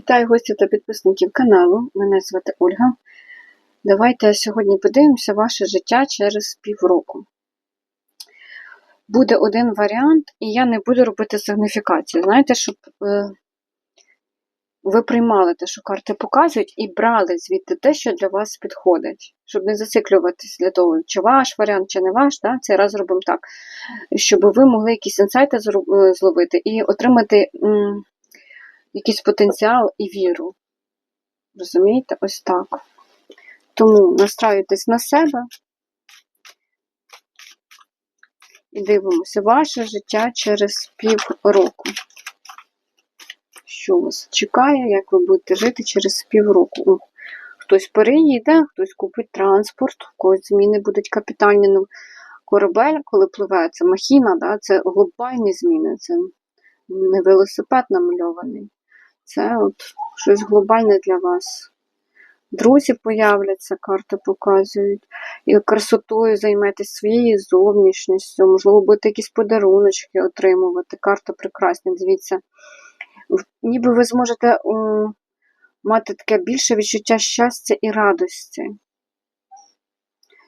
Вітаю гостів та підписників каналу. Мене звати Ольга. Давайте сьогодні подивимося ваше життя через півроку. Буде один варіант, і я не буду робити сигніфікацію. Знаєте, щоб е, ви приймали те, що карти показують, і брали звідти те, що для вас підходить. Щоб не зациклюватись для того, чи ваш варіант, чи не ваш. Да? Цей раз зробимо так, щоб ви могли якісь інсайти е, зловити і отримати. Якийсь потенціал і віру. Розумієте? Ось так. Тому настраюйтесь на себе і дивимося ваше життя через півроку. Що вас чекає, як ви будете жити через півроку? Хтось переїде, хтось купить транспорт, у когось зміни будуть капітальні. Ну, корабель, коли пливе, це махіна, да? це глобальні зміни, це не велосипед намальований. Це от щось глобальне для вас. Друзі появляться, карти показують. І красотою займетесь своєю зовнішністю, можливо, будете якісь подаруночки отримувати. Карта прекрасна, дивіться. Ніби ви зможете м, мати таке більше відчуття щастя і радості.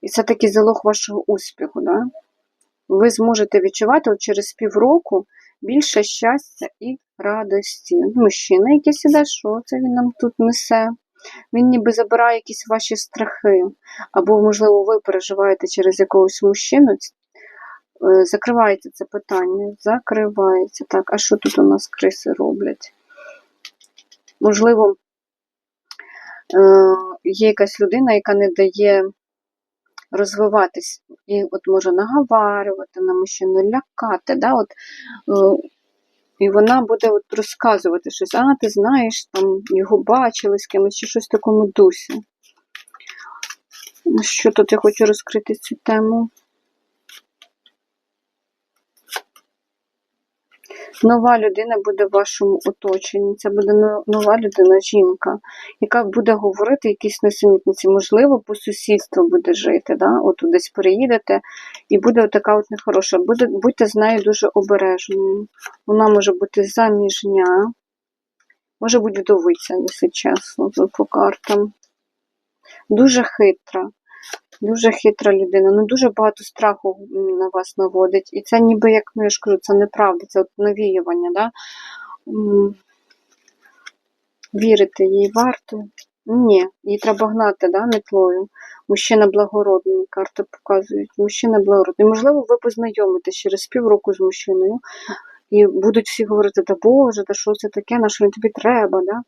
І це такий залог вашого успіху. Да? Ви зможете відчувати от через півроку більше щастя і радості. Мужчина якийсь іде, що це він нам тут несе? Він ніби забирає якісь ваші страхи. Або, можливо, ви переживаєте через якогось мужчину. Е, Закривається це питання. Закривається. Так, а що тут у нас криси роблять? Можливо, е, є якась людина, яка не дає розвиватись. І от може наговарювати на мужчину, лякати. Да? От, е, і вона буде от розказувати щось, а ти знаєш, там його бачили з кимось, чи щось в такому дусі. Що тут я хочу розкрити цю тему? Нова людина буде в вашому оточенні. Це буде нова людина, жінка, яка буде говорити якісь несенітниці. Можливо, по сусідству буде жити. Да? От десь переїдете, і буде така от нехороша. Буде, будьте з нею дуже обережною. Вона може бути заміжня, може бути вдовиця, якщо чесно, по картам. Дуже хитра. Дуже хитра людина, ну дуже багато страху на вас наводить. І це ніби, як ну, я ж кажу, це неправда, це от навіювання, да? Вірити їй варто? Ні, її треба гнати, да, метлою. Мужчина благородний, карти показують. Мужчина благородний. Можливо, ви познайомитесь через півроку з мужчиною, і будуть всі говорити, та Боже, та що це таке, на що він тобі треба, да?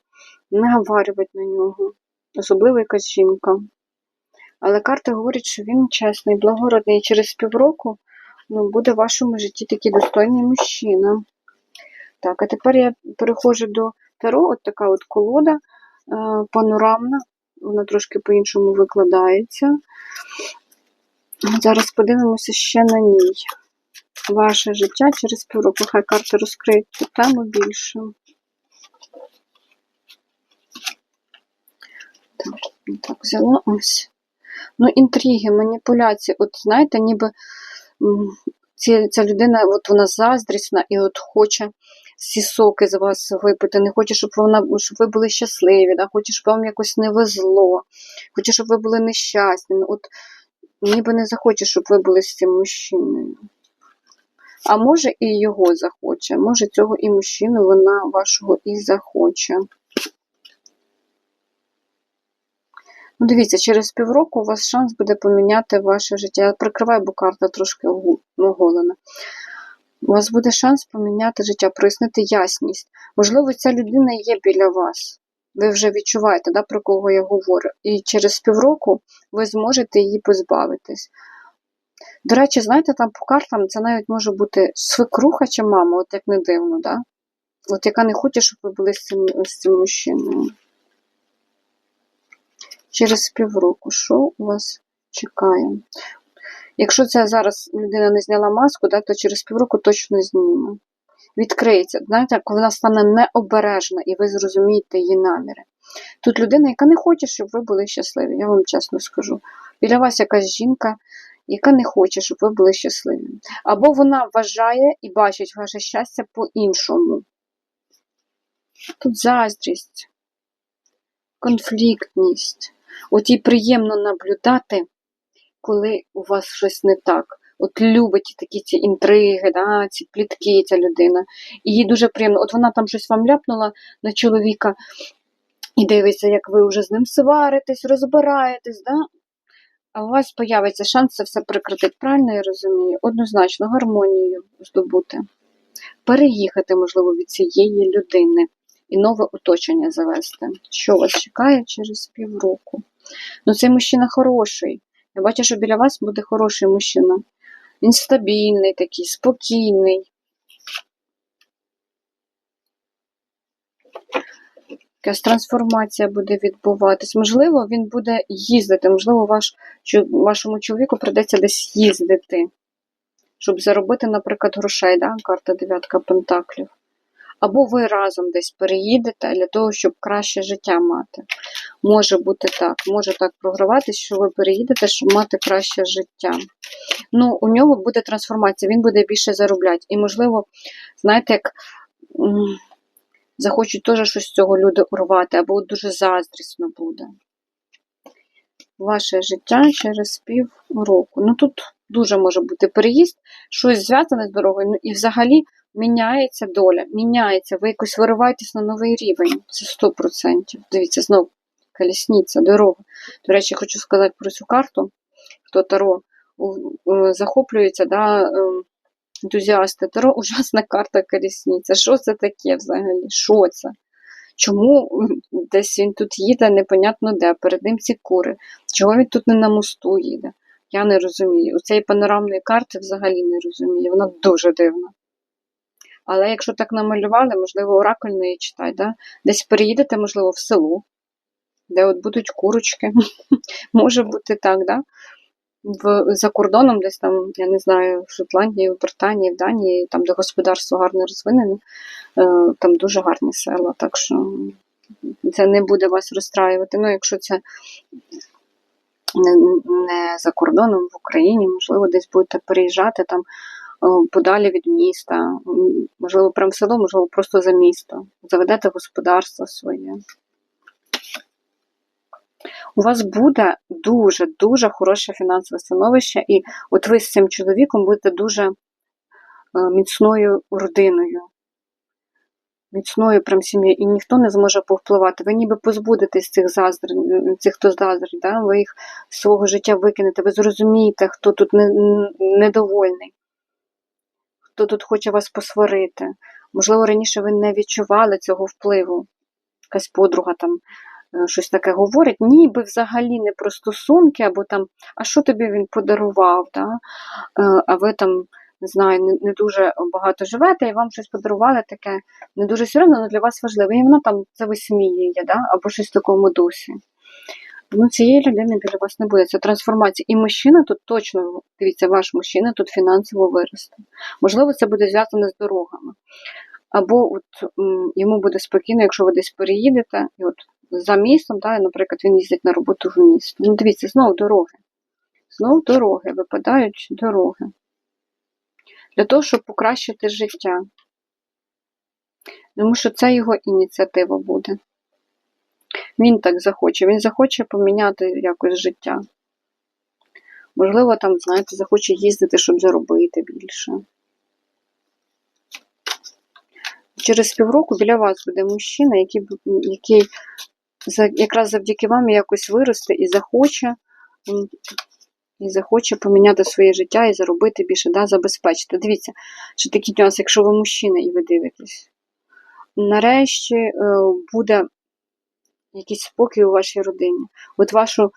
не говорювати на нього. Особливо якась жінка. Але карти говорять, що він чесний, благородний, і через півроку ну, буде в вашому житті такий достойний мужчина. Так, а тепер я переходжу до Таро, от така от колода е, панорамна, вона трошки по-іншому викладається. Зараз подивимося ще на ній. Ваше життя через півроку. Хай карти розкриють цю тему більше. Так, так, взяла ось. Ну, інтриги, маніпуляції. От знаєте, ніби ці, ця людина, от вона заздрісна і от хоче всі соки з вас випити, не хоче, щоб вона щоб ви були щасливі, да? хоче, щоб вам якось не везло, хоче, щоб ви були нещасні. От ніби не захоче, щоб ви були з цим мужчиною. А може і його захоче, може цього і мужчину вона вашого і захоче. Ну, дивіться, через півроку у вас шанс буде поміняти ваше життя. Я прикриваю, бо карта трошки оголена. У вас буде шанс поміняти життя, прояснити ясність. Можливо, ця людина є біля вас. Ви вже відчуваєте, да, про кого я говорю. І через півроку ви зможете її позбавитись. До речі, знаєте, там по картам це навіть може бути свекруха чи мама, от як не дивно, да? От яка не хоче, щоб ви були з цим, з цим мужчиною. Через півроку, що у вас чекає? Якщо це зараз людина не зняла маску, да, то через півроку точно зніме. Відкриється, знаєте, коли вона стане необережна і ви зрозумієте її наміри. Тут людина, яка не хоче, щоб ви були щасливі, я вам чесно скажу. Біля вас якась жінка, яка не хоче, щоб ви були щасливі. Або вона вважає і бачить ваше щастя по-іншому. Тут заздрість. конфліктність. От їй приємно наблюдати, коли у вас щось не так. От любить такі ці інтриги, да, ці плітки, ця людина. І їй дуже приємно. От вона там щось вам ляпнула на чоловіка і дивиться, як ви вже з ним сваритесь, розбираєтесь, да? а у вас появиться шанс це все прекратити. Правильно я розумію? Однозначно, гармонію здобути. Переїхати, можливо, від цієї людини і нове оточення завести. Що вас чекає через півроку? Ну, цей мужчина хороший. Я бачу, що біля вас буде хороший мужчина. Він стабільний, такий, спокійний. Якась трансформація буде відбуватись. Можливо, він буде їздити, можливо, ваш, вашому чоловіку прийдеться десь їздити, щоб заробити, наприклад, грошей, да? карта дев'ятка пентаклів. Або ви разом десь переїдете для того, щоб краще життя мати. Може бути так, може так програватись, що ви переїдете, щоб мати краще життя. Ну, у нього буде трансформація, він буде більше заробляти. І, можливо, знаєте, як захочуть теж щось з цього люди урвати, або дуже заздрісно буде. Ваше життя через пів року. Ну тут дуже може бути переїзд, щось зв'язане з дорогою, ну і взагалі міняється доля, міняється. Ви якось вириваєтесь на новий рівень. Це 100%. Дивіться, знову колісниця, дорога. До речі, хочу сказати про цю карту. Хто Таро захоплюється, да, ем, ентузіасти Таро, ужасна карта колісниця. Що це таке взагалі? Що це? Чому десь він тут їде, непонятно де, перед ним ці кури. Чого він тут не на мосту їде? Я не розумію. У цієї панорамної карти взагалі не розумію. Вона дуже дивна. Але якщо так намалювали, можливо, оракульної читати, да? десь переїдете, можливо, в село, де от будуть курочки. Може бути так, да? В, за кордоном, десь там, я не знаю, в Шотландії, в Британії, в Данії, там, де господарство гарно розвинене, е, там дуже гарні села. Так що це не буде вас розстраювати. Ну, якщо це не, не за кордоном в Україні, можливо, десь будете переїжджати там подалі від міста, можливо, прямо в село, можливо, просто за місто. Заведете господарство своє. У вас буде дуже-дуже хороше фінансове становище, і от ви з цим чоловіком будете дуже е, міцною родиною. Міцною прям сім'єю, і ніхто не зможе повпливати. Ви ніби позбудетесь цих заздрів, цих, хто заздрить, да? ви їх з свого життя викинете, ви зрозумієте, хто тут недовольний, хто тут хоче вас посварити. Можливо, раніше ви не відчували цього впливу. Якась подруга там е, щось таке говорить, ніби взагалі не про стосунки, або там, а що тобі він подарував, да? Е, а ви там, не знаю, не, дуже багато живете, і вам щось подарували таке не дуже серйозно, але для вас важливе. І вона там це висміює, да? або щось в такому дусі. Ну, цієї людини біля вас не буде. Це трансформація. І мужчина тут точно, дивіться, ваш мужчина тут фінансово виросте. Можливо, це буде зв'язано з дорогами. Або от йому буде спокійно, якщо ви десь переїдете, і от за містом, да, наприклад, він їздить на роботу в місто. Ну, дивіться, знову дороги. Знову дороги, випадають дороги. Для того, щоб покращити життя. Тому що це його ініціатива буде. Він так захоче, він захоче поміняти якось життя. Можливо, там, знаєте, захоче їздити, щоб заробити більше. Через півроку біля вас буде мужчина, який, який якраз завдяки вам якось виросте і захоче, і захоче поміняти своє життя і заробити більше, да, забезпечити. Дивіться, що такий нюанс, якщо ви мужчина і ви дивитесь. Нарешті е, буде якийсь спокій у вашій родині. От вашу е,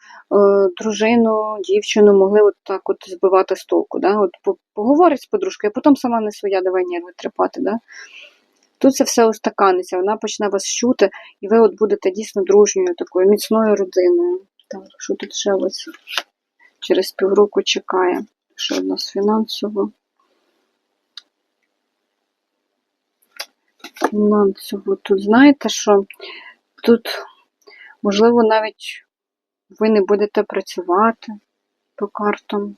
дружину, дівчину могли от так от збивати з толку. Да? От поговорить з подружкою, а потім сама не своя, давай нерви трепати. Да? Тут це все устаканиться, вона почне вас чути, і ви от будете дійсно дружньою, такою міцною родиною. Так, що тут ще ось через півроку чекає? Ще у нас фінансово. Фінансово. Тут знаєте, що тут, можливо, навіть ви не будете працювати по картам.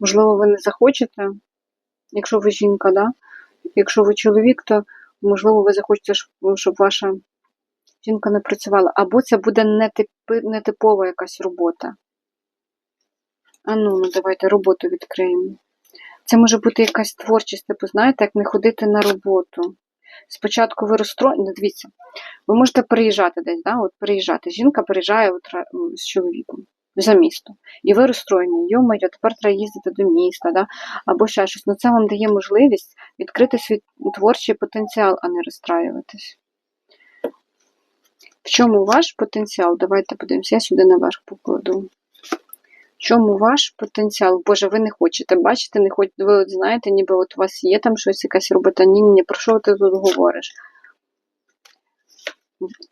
Можливо, ви не захочете, якщо ви жінка, да? Якщо ви чоловік, то можливо, ви захочете, щоб- ваша жінка не працювала. Або це буде нетипи, нетипова якась робота. А ну, ну давайте роботу відкриємо. Це може бути якась творчість, типу, знаєте, як не ходити на роботу. Спочатку ви розстроєні, дивіться, ви можете переїжджати десь, да? от переїжджати. Жінка переїжджає з чоловіком за місто. І ви розстроєні, йомаю, тепер треба їздити до міста, да? або ще щось. Ну це вам дає можливість відкрити свій творчий потенціал, а не розстраюватись. В чому ваш потенціал? Давайте подивимося, я сюди наверх покладу. Чому ваш потенціал? Боже, ви не хочете бачите, не хочете, ви от знаєте, ніби от у вас є там щось, якась робота. Ні, ні, ні, про що ти тут говориш?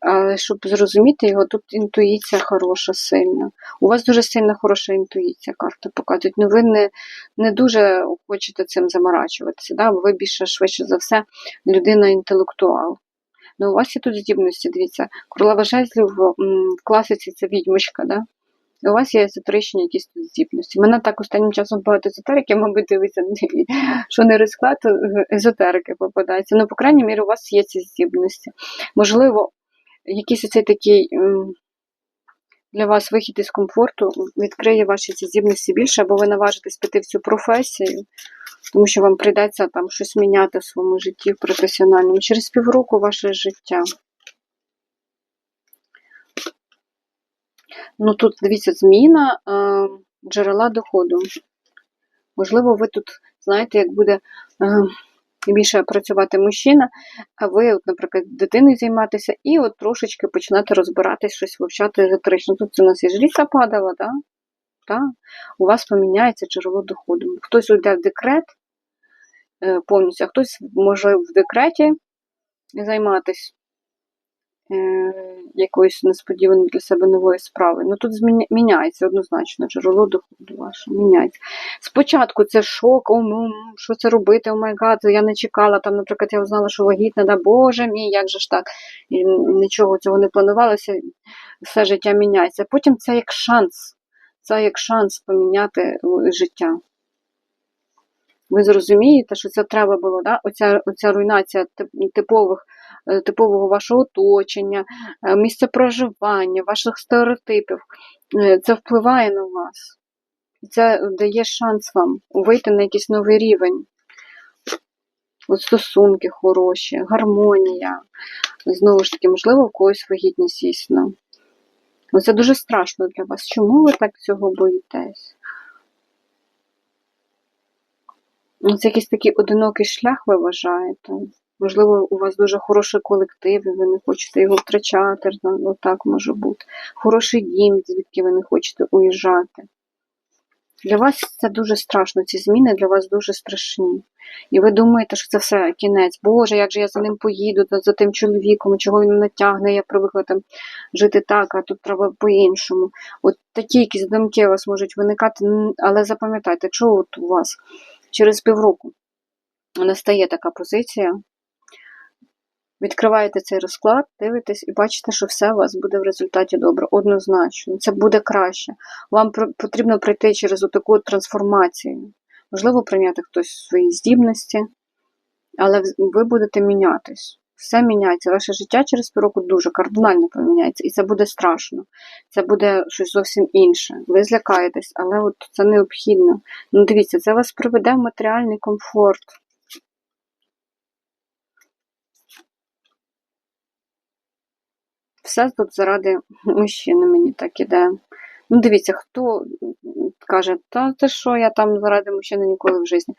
Але щоб зрозуміти його, тут інтуїція хороша, сильна. У вас дуже сильна хороша інтуїція, карти показують. Ну ви не, не дуже хочете цим заморачуватися. Да? Ви більше швидше за все людина-інтелектуал. Ну, у вас є тут здібності, дивіться, королева жезлів в класиці це відьмочка, да? І у вас є езотеричні якісь тут здібності. Мене так останнім часом багато езотерики, мабуть, дивиться, що не розклад, езотерики попадається. Ну, по крайній мірі, у вас є ці здібності. Можливо, якийсь оцей такий для вас вихід із комфорту відкриє ваші ці здібності більше, або ви наважитесь піти в цю професію, тому що вам прийдеться там щось міняти в своєму житті професіональному. Через півроку ваше життя. Ну тут дивіться, зміна е, джерела доходу. Можливо, ви тут знаєте, як буде е, більше працювати мужчина, а ви, от, наприклад, дитиною займатися, і от трошечки починати розбиратись, щось вивчати езотерично. Тут у нас і жріця падала, да? Да? у вас поміняється джерело доходу. Хтось уйде в декрет е, повністю, а хтось може в декреті займатися е, якоюсь несподіваною для себе новою справою. Ну тут міняється однозначно джерело доходу ваше. Міняється. Спочатку це шок, о, ну, що це робити, о май гад, я не чекала. Там, наприклад, я узнала, що вагітна, да, боже мій, як же ж так? І нічого цього не планувалося, все життя міняється. Потім це як шанс. Це як шанс поміняти е, життя. Ви зрозумієте, що це треба було, да? оця, оця руйнація типових, типового вашого оточення, е, місця проживання, ваших стереотипів. Е, Це впливає на вас. І Це дає шанс вам вийти на якийсь новий рівень. От стосунки хороші, гармонія. Знову ж таки, можливо, у когось вагітність дійсно. Це дуже страшно для вас. Чому ви так цього боїтесь? Це якийсь такий одинокий шлях, ви вважаєте? Можливо, у вас дуже хороший колектив, і ви не хочете його втрачати, ну, так може бути. Хороший дім, звідки ви не хочете уїжджати. Для вас це дуже страшно, ці зміни для вас дуже страшні. І ви думаєте, що це все кінець. Боже, як же я за ним поїду, за- тим чоловіком, чого він мене тягне, я привикла там жити так, а тут треба по-іншому. От такі якісь думки у вас можуть виникати, але запам'ятайте, якщо от у вас через півроку настає така позиція, відкриваєте цей розклад, дивитесь і бачите, що все у вас буде в результаті добре. Однозначно, це буде краще. Вам потрібно пройти через отаку трансформацію. Можливо, прийняти хтось свої здібності, але ви будете мінятись. Все міняється. Ваше життя через півроку дуже кардинально поміняється, і це буде страшно. Це буде щось зовсім інше. Ви злякаєтесь, але от це необхідно. Ну, дивіться, це вас приведе в матеріальний комфорт. Все тут заради мужчини, мені так іде. Ну, дивіться, хто каже, та ти що, я там заради мужчини ніколи в житті.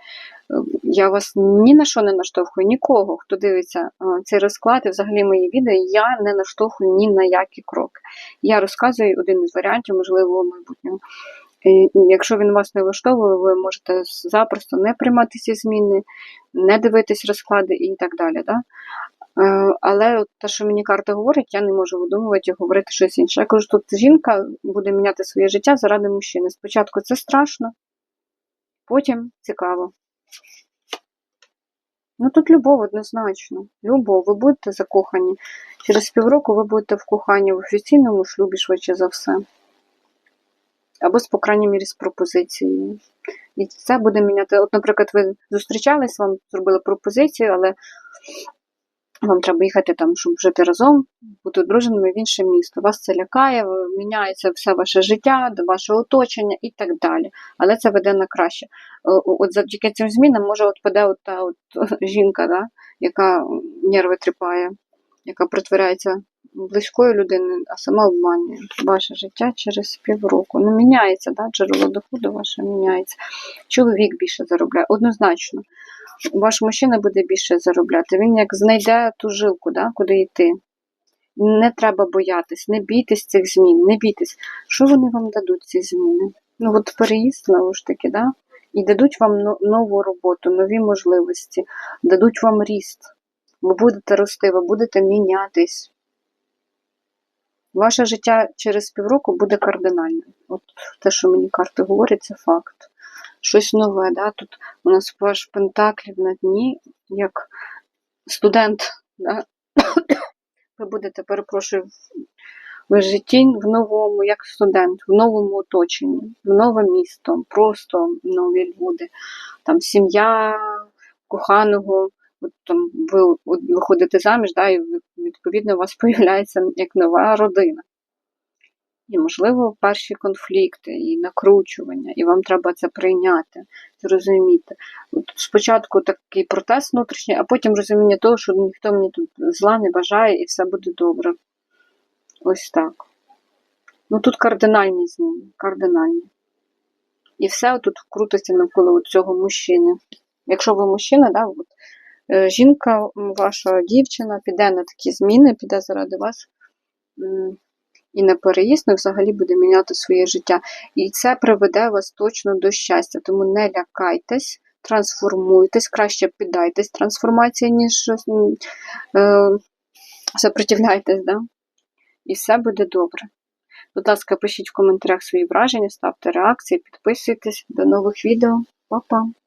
Я вас ні на що не наштовхую, нікого, хто дивиться цей розклад і взагалі мої відео, я не наштовхую ні на які кроки. Я розказую один із варіантів можливого майбутнього. І Якщо він вас не влаштовує, ви можете запросто не приймати ці зміни, не дивитись розклади і так далі. Да? Е, Але от те, що мені карта говорить, я не можу видумувати і говорити щось інше. Я кажу, тут жінка буде міняти своє життя заради мужчини. Спочатку це страшно, потім цікаво. Ну тут любов однозначно. Любов, ви будете закохані. Через півроку ви будете в коханні в офіційному шлюбі швидше за все. Або, по крайній мірі, з пропозицією. І це буде міняти. От, наприклад, ви зустрічались, вам зробили пропозицію, але вам треба їхати там, щоб жити разом, бути одруженими в інше місто. Вас це лякає, міняється все ваше життя, ваше оточення і так далі. Але це веде на краще. Е, От завдяки цим змінам може от паде от та от жінка, да, яка нерви тріпає, яка притворяється близькою людиною, а сама обманює ваше життя через півроку. Ну, міняється, да, джерело доходу ваше міняється. Чоловік більше заробляє, однозначно. Ваш мужчина буде більше заробляти. Він як знайде ту жилку, да, куди йти. Не треба боятись, не бійтесь цих змін, не бійтесь. Що вони вам дадуть, ці зміни? Ну, от переїзд, знову ж таки, да? і дадуть вам нову роботу, нові можливості, дадуть вам ріст. Ви будете рости, ви будете мінятись. Ваше життя через півроку буде кардинальним. От те, що мені карти говорять, це факт. Щось нове, да? Тут у нас ваш пентаклів на дні, як студент, да? ви будете, перепрошую, в житті в новому, як студент, в новому оточенні, в нове місто, просто нові люди, там сім'я коханого, от, там, ви виходите заміж, да, і відповідно у вас появляється як нова родина. І, можливо, перші конфлікти і накручування, і вам треба це прийняти, зрозуміти. Спочатку такий протест внутрішній, а потім розуміння того, що ніхто мені тут зла не бажає і все буде добре. Ось так. Ну тут кардинальні зміни, кардинальні. І все тут крутиться навколо цього мужчини. Якщо ви мужчина, да, от, е, жінка, ваша дівчина піде на такі зміни, піде заради вас і на переїзд, ну, взагалі буде міняти своє життя. І це приведе вас точно до щастя. Тому не лякайтесь, трансформуйтесь, краще піддайтесь трансформації, ніж е, сопротивляйтесь, да? і все буде добре. Будь ласка, пишіть в коментарях свої враження, ставте реакції, підписуйтесь. До нових відео. Па-па!